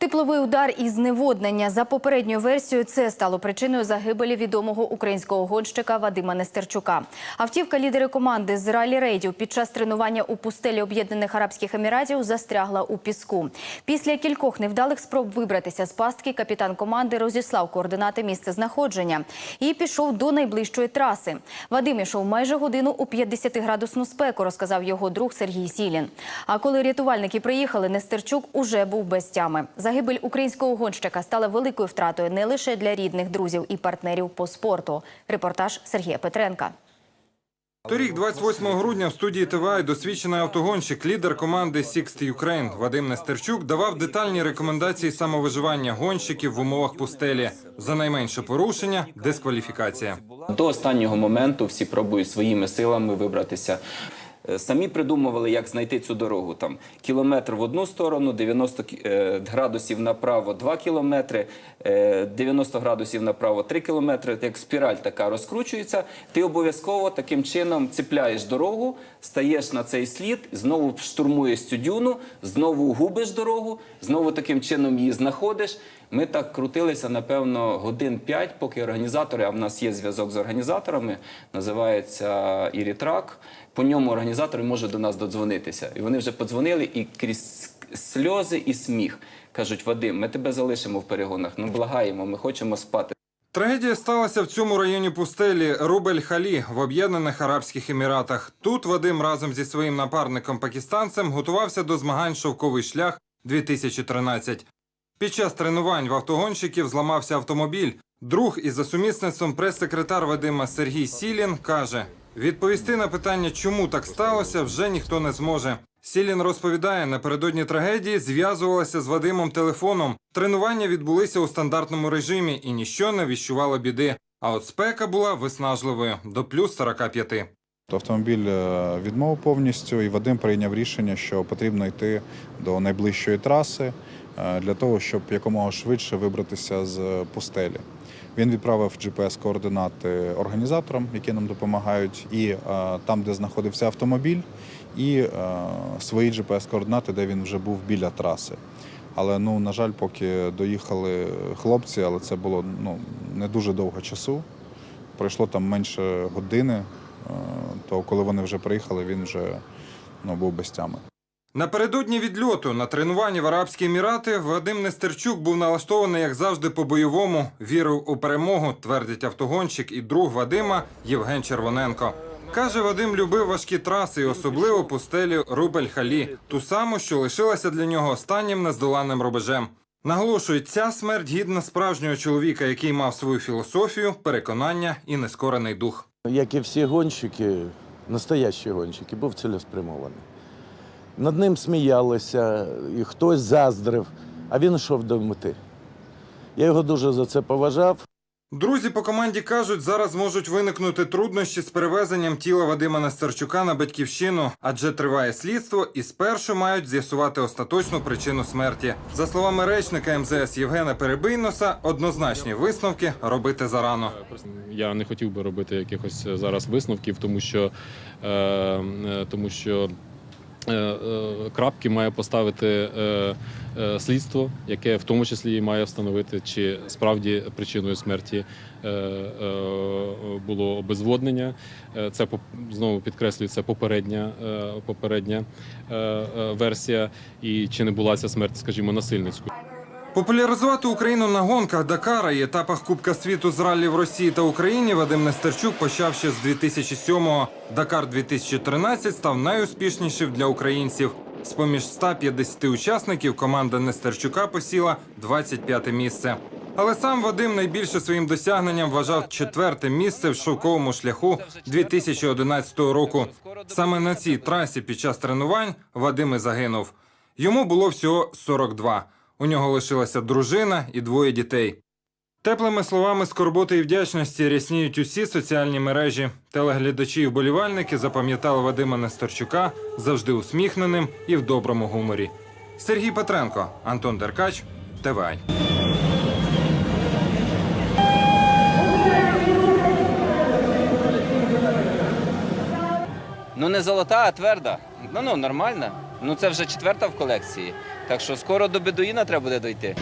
Тепловий удар і зневоднення за попередньою версією це стало причиною загибелі відомого українського гонщика Вадима Нестерчука. Автівка лідери команди з ралі рейдів під час тренування у пустелі Об'єднаних Арабських Еміратів застрягла у піску. Після кількох невдалих спроб вибратися з пастки капітан команди розіслав координати місця знаходження і пішов до найближчої траси. Вадим ішов майже годину у 50-градусну спеку, розказав його друг Сергій Сілін. А коли рятувальники приїхали, Нестерчук уже був без тями. Загибель українського гонщика стала великою втратою не лише для рідних, друзів і партнерів по спорту. Репортаж Сергія Петренка. Торік, 28 грудня, в студії ТВА досвідчений автогонщик, лідер команди Sixty Ukraine Вадим Нестерчук давав детальні рекомендації самовиживання гонщиків в умовах пустелі. За найменше порушення – дискваліфікація. До останнього моменту всі пробують своїми силами вибратися. Е, Самі придумували, як знайти цю дорогу. Там кілометр в одну сторону, 90 кі- е, градусів направо 2 кілометри, е, 90 градусів направо 3 кілометри. Як спіраль така розкручується. Ти обов'язково таким чином цепляєш дорогу, стаєш на цей слід, знову штурмуєш цю дюну, знову губиш дорогу, знову таким чином її знаходиш. Ми так крутилися, напевно, годин 5, поки організатори, а в нас є зв'язок з організаторами, називається Ірітрак. По ньому організатори можуть до нас додзвонитися. І вони вже подзвонили і крізь сльози і сміх. Кажуть, Вадим, ми тебе залишимо в перегонах. Ну благаємо, ми хочемо спати. Трагедія сталася в цьому районі пустелі Рубель-Халі в Об'єднаних Арабських Еміратах. Тут Вадим разом зі своїм напарником-пакистанцем готувався до змагань «Шовковий шлях 2013. Під час тренувань в автогонщиків зламався автомобіль. Друг і за сумісництвом прес-секретар Вадима Сергій Сілін каже: відповісти на питання, чому так сталося, вже ніхто не зможе. Сілін розповідає, напередодні трагедії зв'язувалася з Вадимом телефоном. Тренування відбулися у стандартному режимі і ніщо не віщувало біди. А от спека була виснажливою до плюс 45. Автомобіль е, відмовив повністю, і Вадим прийняв рішення, що потрібно йти до найближчої траси для того, щоб якомога швидше вибратися з пустелі. Він відправив GPS-координати організаторам, які нам допомагають, і е, там, де знаходився автомобіль, і е, свої GPS-координати, де він вже був біля траси. Але ну на жаль, поки доїхали хлопці, але це було ну не дуже довго часу. Пройшло там менше години. е, То коли вони вже приїхали, він вже ну, був без тями. Напередодні відльоту на тренуванні в Арабські Емірати Вадим Нестерчук був налаштований, як завжди, по-бойовому. Вірив у перемогу, твердить автогонщик і друг Вадима Євген Червоненко. Каже, Вадим любив важкі траси, і особливо пустелю Рубель-Халі, ту саму, що лишилася для нього останнім нездоланним рубежем. Наголошують, ця смерть гідна справжнього чоловіка, який мав свою філософію, переконання і нескорений дух. як і всі гонщики, настоящі гонщики, був цілеспрямований. Над ним сміялися, і хтось заздрив, а він йшов до мети. Я його дуже за це поважав. Друзі по команді кажуть, зараз можуть виникнути труднощі з перевезенням тіла Вадима Нестерчука на батьківщину, адже триває слідство і спершу мають з'ясувати остаточну причину смерті. За словами речника МЗС Євгена Перебийноса, однозначні висновки робити зарано. Я не хотів би робити якихось зараз висновків, тому що, е, е, тому що крапки має поставити е, е, слідство, яке в тому числі має встановити, чи справді причиною смерті е, е, було обезводнення. Е, Це знову підкреслюю, це попередня, е, попередня е, е, версія, і чи не була ця смерть, скажімо, насильницькою. Популяризувати Україну на гонках Дакара і етапах Кубка світу з раллі в Росії та Україні Вадим Нестерчук почав ще з 2007-го. Дакар 2013 став найуспішнішим для українців. З поміж 150 учасників команда Нестерчука посіла 25 місце. Але сам Вадим найбільше своїм досягненням вважав четверте місце в шовковому шляху 2011 року. Саме на цій трасі під час тренувань Вадим і загинув. Йому було всього 42. У нього лишилася дружина і двоє дітей. Теплими словами скорботи і вдячності рясніють усі соціальні мережі. Телеглядачі і вболівальники запам'ятали Вадима Несторчука завжди усміхненим і в доброму гуморі. Сергій Петренко, Антон Деркач, ТВА. Ну не золота, а тверда. Ну ну нормально. Ну це вже четверта в колекції. Так що скоро до бедуїна треба буде дойти.